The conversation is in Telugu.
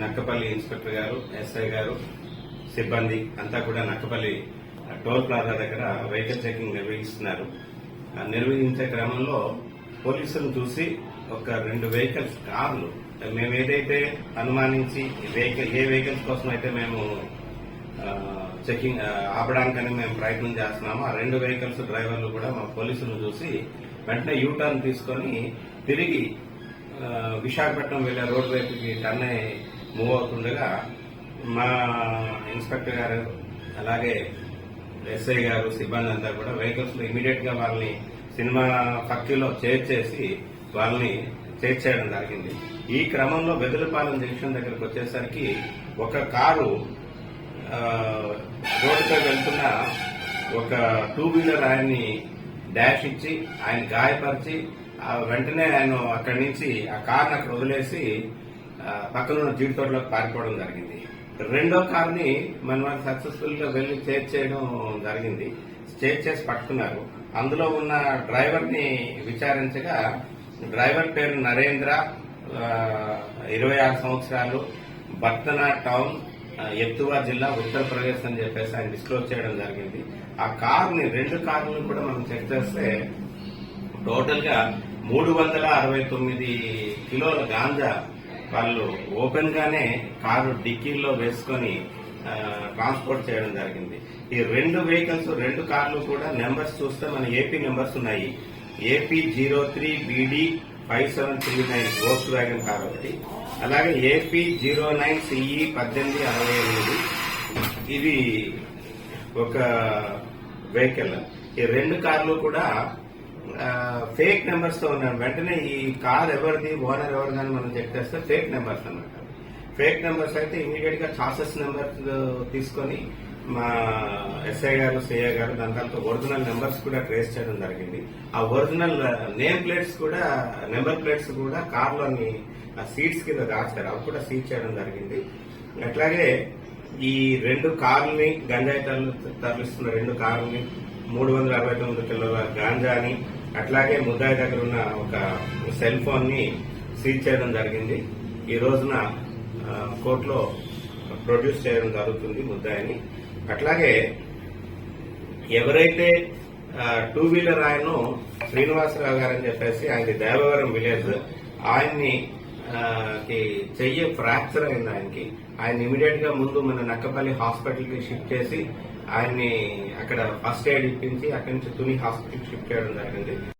నక్కపల్లి ఇన్స్పెక్టర్ గారు ఎస్ఐ గారు సిబ్బంది అంతా కూడా నక్కపల్లి టోల్ ప్లాజా దగ్గర వెహికల్ చెకింగ్ నిర్వహిస్తున్నారు. నిర్వహించే క్రమంలో పోలీసులను చూసి ఒక రెండు వెహికల్స్ కార్లు మేము ఏదైతే అనుమానించి వెహికల్ ఏ వెహికల్స్ కోసం అయితే మేము చెకింగ్ ఆపడానికని మేము ప్రయత్నం చేస్తున్నాము ఆ రెండు వెహికల్స్ డ్రైవర్లు కూడా మా పోలీసులను చూసి వెంటనే యూ టర్న్ తీసుకొని తిరిగి విశాఖపట్నం వెళ్ళే రోడ్ వైపుకి టర్న్ అయ్యి మూవ్ అవుతుండగా మా ఇన్స్పెక్టర్ గారు అలాగే ఎస్ఐ గారు సిబ్బంది అంతా కూడా వెహికల్స్లో ఇమీడియట్గా వాళ్ళని సినిమా పక్కిలో చేర్చేసి వాళ్ళని చేర్చేయడం జరిగింది. ఈ క్రమంలో బెదలపాలెం జంక్షన్ దగ్గరకు వచ్చేసరికి ఒక కారు రోడ్డుపై వెళ్తున్న ఒక టూ వీలర్ ఆయన్ని డాష్ ఇచ్చి ఆయన గాయపరిచి ఆ వెంటనే ఆయన అక్కడి నుంచి ఆ కార్ని అక్కడ వదిలేసి పక్కనున్న జీడి తోటలోకి పారిపోవడం జరిగింది. రెండో కార్ని మన వాళ్ళు సక్సెస్ఫుల్గా వెళ్ళి జరిగింది. జరిగింది చేర్చేసి పట్టుకున్నారు. అందులో ఉన్న డ్రైవర్ని విచారించగా డ్రైవర్ పేరు నరేంద్ర ఇరవై ఆరు సంవత్సరాలు బర్తనా టౌన్ ఎత్తువా జిల్లా ఉత్తరప్రదేశ్ అని చెప్పేసి ఆయన డిస్క్లోజ్ చేయడం జరిగింది. ఆ కార్ని రెండు కార్లను కూడా మనం చెక్ చేస్తే టోటల్గా మూడు వందల అరవై తొమ్మిది కిలోల గాంజా వాళ్ళు ఓపెన్ గానే కారు డిక్కీల్లో వేసుకొని ట్రాన్స్పోర్ట్ చేయడం జరిగింది. ఈ రెండు వెహికల్స్ రెండు కార్లు కూడా నెంబర్స్ చూస్తే మన ఏపీ నెంబర్స్ ఉన్నాయి. AP zero three BD five seven three nine Volkswagen car ఒకటి. అలాగే ఏపీ జీరో నైన్ సిఈ పద్దెనిమిది అరవై ఎనిమిది. ఇది ఒక వెహికల్ ఈ రెండు కార్లు కూడా ఫేక్ నెంబర్స్తో ఉన్నాయి వెంటనే ఈ కార్ ఎవరిది ఓనర్ ఎవరిది అని మనం చెక్ చేస్తే ఫేక్ నెంబర్స్ అన్నమాట. ఫేక్ నెంబర్స్ అయితే ఇమీడియట్గా చాసెస్ నెంబర్స్ తీసుకొని మా ఎస్ఐ గారు సిఐ గారు దాని తర్వాత ఒరిజినల్ నెంబర్స్ కూడా ట్రేస్ చేయడం జరిగింది. ఆ ఒరిజినల్ నేమ్ ప్లేట్స్ కూడా నెంబర్ ప్లేట్స్ కూడా కార్లోని ఆ సీట్స్ కింద దాచారు. అవి కూడా సీట్ చేయడం జరిగింది. అట్లాగే ఈ రెండు కార్లని గంజాయి తరలిస్తున్న రెండు కార్లని మూడు వందల అరవై తొమ్మిది కిలోల గాంజాని అట్లాగే ముద్దాయి దగ్గర ఉన్న ఒక సెల్ ఫోన్ని సీజ్ చేయడం జరిగింది. ఈ రోజున కోర్టులో ప్రొడ్యూస్ చేయడం జరుగుతుంది ముద్దాయిని. అట్లాగే ఎవరైతే టూ వీలర్ ఆయన శ్రీనివాసరావు గారు అని చెప్పేసి ఆయన దేవవరం విలేజ్ ఆయన్ని కి చెయ్యి ఫ్రాక్చర్ అయింది ఆయనకి. ఆయన ఇమీడియట్గా ముందు మన నక్కపల్లి హాస్పిటల్కి షిఫ్ట్ చేసి ఆయన్ని అక్కడ ఫస్ట్ ఎయిడ్ ఇప్పించి అక్కడి నుంచి తుని హాస్పిటల్ షిఫ్ట్ చేయడం జరిగింది.